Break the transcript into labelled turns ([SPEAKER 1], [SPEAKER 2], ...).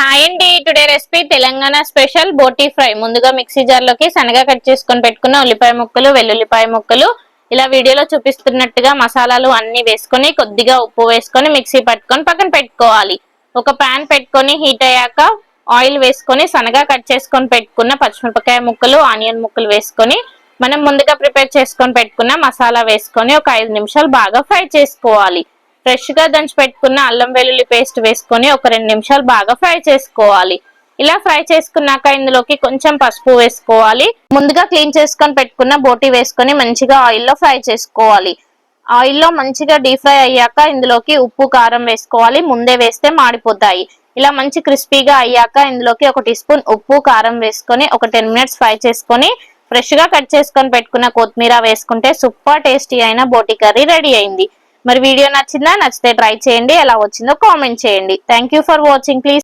[SPEAKER 1] Hi అండి. Today recipe Telangana special boti fry. ముందుగా mixie జార్లోకి సన్నగా కట్ చేసుకొని పెట్టుకున్న ఉల్లిపాయ ముక్కలు వెల్లుల్లిపాయ ముక్కలు. ఇలా వీడియోలో చూపిస్తున్నట్టుగా మసాలాలు అన్ని వేసుకొని కొద్దిగా ఉప్పు వేసుకొని మిక్సీ పట్టుకొని పక్కన పెట్టుకోవాలి. ఒక పాన్ పెట్టుకొని హీట్ అయ్యాక ఆయిల్ వేసుకొని సన్నగా కట్ చేసుకొని పెట్టుకున్న పచ్చిమిరపకాయ ముక్కలు ఆనియన్ ముక్కలు వేసుకొని మనం ముందుగా ప్రిపేర్ చేసుకొని పెట్టుకున్న మసాలా వేసుకొని ఒక ఐదు నిమిషాలు బాగా ఫ్రై చేసుకోవాలి. ఫ్రెష్గా దంచి పెట్టుకున్న అల్లం వెల్లుల్లి పేస్ట్ వేసుకొని ఒక రెండు నిమిషాలు బాగా ఫ్రై చేసుకోవాలి. ఇలా ఫ్రై చేసుకున్నాక ఇందులోకి కొంచెం పసుపు వేసుకోవాలి. ముందుగా క్లీన్ చేసుకొని పెట్టుకున్న బోటి వేసుకొని మంచిగా ఆయిల్లో ఫ్రై చేసుకోవాలి. ఆయిల్లో మంచిగా డీప్ ఫ్రై అయ్యాక ఇందులోకి ఉప్పు కారం వేసుకోవాలి. ముందే వేస్తే మాడిపోతాయి. ఇలా మంచి క్రిస్పీగా అయ్యాక ఇందులోకి ఒక టీ స్పూన్ ఉప్పు కారం వేసుకొని ఒక టెన్ మినిట్స్ ఫ్రై చేసుకొని ఫ్రెష్గా కట్ చేసుకొని పెట్టుకున్న కొత్తిమీర వేసుకుంటే సూపర్ టేస్టీ అయిన బోటి కర్రీ రెడీ అయింది. మరి వీడియో నచ్చిందా నచ్చితే ట్రై చేయండి. ఎలా వచ్చిందో కామెంట్ చేయండి. Thank for watching please